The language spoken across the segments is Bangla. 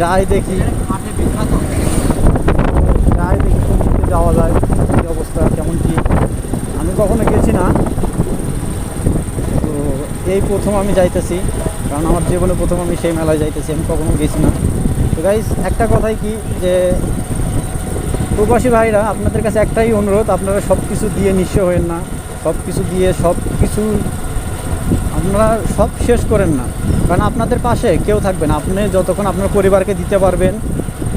যাই দেখি। যাই দেখি সমুদ্রে যাওয়া যায়, কী অবস্থা, কেমন কি। আমি কখনো গেছি না। তো এই প্রথম আমি যাইতেছি, কারণ আমার জীবনে প্রথম আমি সেই মেলায় যাইতেছি, আমি কখনো গেছি না। তো গাইজ একটা কথাই কি, যে প্রবাসী ভাইরা, আপনাদের কাছে একটাই অনুরোধ, আপনারা সব কিছু দিয়ে নিঃস্ব হয়েন না। সব কিছু দিয়ে সব কিছু আপনারা সব শেষ করেন না। কারণ আপনাদের পাশে কেউ থাকবে না। আপনি যতক্ষণ আপনার পরিবারকে দিতে পারবেন,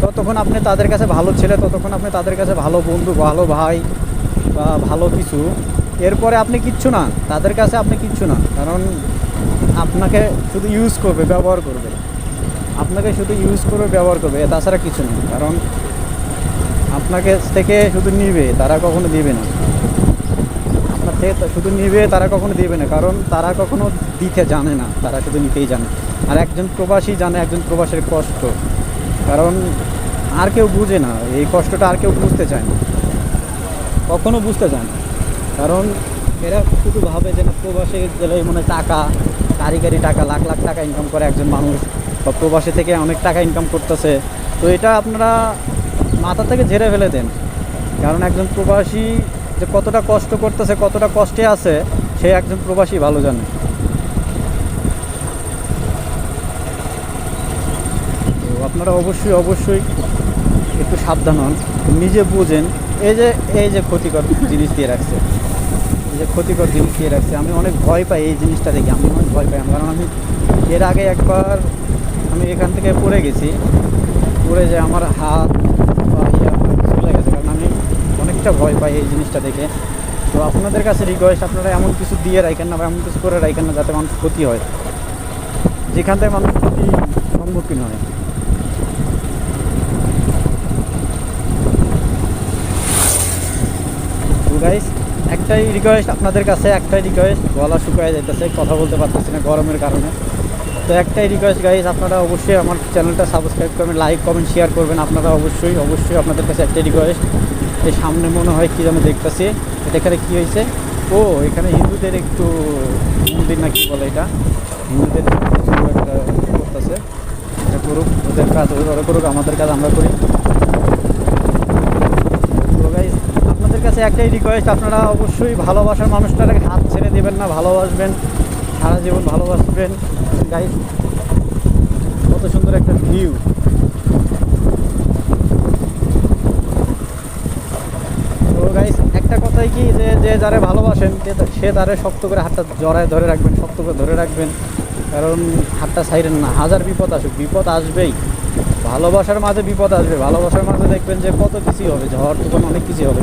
ততক্ষণ আপনি তাদের কাছে ভালো ছেলে, ততক্ষণ আপনি তাদের কাছে ভালো বন্ধু, ভালো ভাই বা ভালো কিছু। এরপরে আপনি কিচ্ছু না। তাদের কাছে আপনি কিচ্ছু না। কারণ আপনাকে শুধু ইউজ করবে, ব্যবহার করবে। আপনাকে শুধু ইউজ করবে, ব্যবহার করবে। তাছাড়া কিছু না। কারণ আপনাকে থেকে শুধু নিবে, তারা কখনো দিবে না। শুধু নিবে, তারা কখনো দিবে না। কারণ তারা কখনো দিতে জানে না। তারা শুধু নিতেই জানে। আর একজন প্রবাসী জানে একজন প্রবাসের কষ্ট। কারণ আর কেউ বুঝে না। এই কষ্টটা আর কেউ বুঝতে চায় না। কখনো বুঝতে চায় না। কারণ এরা শুধু ভাবে যে না, প্রবাসে গেলে মনে টাকা কারি কারি টাকা, লাখ লাখ টাকা ইনকাম করে একজন মানুষ। বা প্রবাসী থেকে অনেক টাকা ইনকাম করতেছে। তো এটা আপনারা মাথা থেকে ঝেড়ে ফেলে দেন। কারণ একজন প্রবাসী যে কতটা কষ্ট করতেছে, কতটা কষ্টে আছে, সে একজন প্রবাসী ভালো জানে। তো আপনারা অবশ্যই অবশ্যই একটু সাবধান হন। নিজে বুঝেন, এই যে এই যে ক্ষতিকর জিনিস দিয়ে রাখছে, এই যে ক্ষতিকর জিনিস দিয়ে রাখছে, আমি অনেক ভয় পাই এই জিনিসটা দেখে, আমি অনেক ভয় পাই কারণ আমি এর আগে একবার আমি এখান থেকে পড়ে গেছি, পড়ে যে আমার হাত বা ইয়ে আমার চলে গেছে কারণ আমি অনেকটা ভয় পাই এই জিনিসটা দেখে। তো আপনাদের কাছে রিকোয়েস্ট আপনারা এমন কিছু দিয়ে রাখেন না বা এমন কিছু করে রাখেন না যাতে মানুষ ক্ষতি হয়। যেখান থেকে মানুষ ক্ষতি সম্মুখীন হয়। গাইস একটাই রিকোয়েস্ট আপনাদের কাছে, একটাই রিকোয়েস্ট গলা শুকায় যাইতেছে, কথা বলতে পারতেছি না গরমের কারণে। তো একটাই রিকোয়েস্ট গাইস আপনারা অবশ্যই আমার চ্যানেলটা সাবস্ক্রাইব করবেন লাইক কমেন্ট শেয়ার করবেন, আপনারা অবশ্যই অবশ্যই আপনাদের কাছে একটাই রিকোয়েস্ট এই সামনে মনে হয় কী যেন দেখতেছি। এটা এখানে কী হয়েছে ও, এখানে হিন্দুদের একটু মন্দির না কি বলে এটা? হিন্দুদের একটা করতেছে এটা করুক, ওদের কাজ ওরা করুক, আমাদের কাজ আমরা করি। আপনাদের কাছে একটাই রিকোয়েস্ট আপনারা অবশ্যই ভালোবাসার মানুষটাকে হাত ছেড়ে দেবেন না, ভালোবাসবেন, সারা জীবন ভালোবাসবেন। গাইস কত সুন্দর একটা ভিউ তো গাইস একটা কথাই কি যে যে যারে ভালোবাসেন, সে- তারে শক্ত করে হাতটা জড়ায় ধরে রাখবেন, শক্ত করে ধরে রাখবেন। কারণ হাতটা ছাইরেন না, হাজার বিপদ আসুক, বিপদ আসবেই। ভালোবাসার মাঝে বিপদ আসবে, ভালোবাসার মাঝে দেখবেন যে কত কিছুই হবে, ঝড় তখন অনেক কিছুই হবে।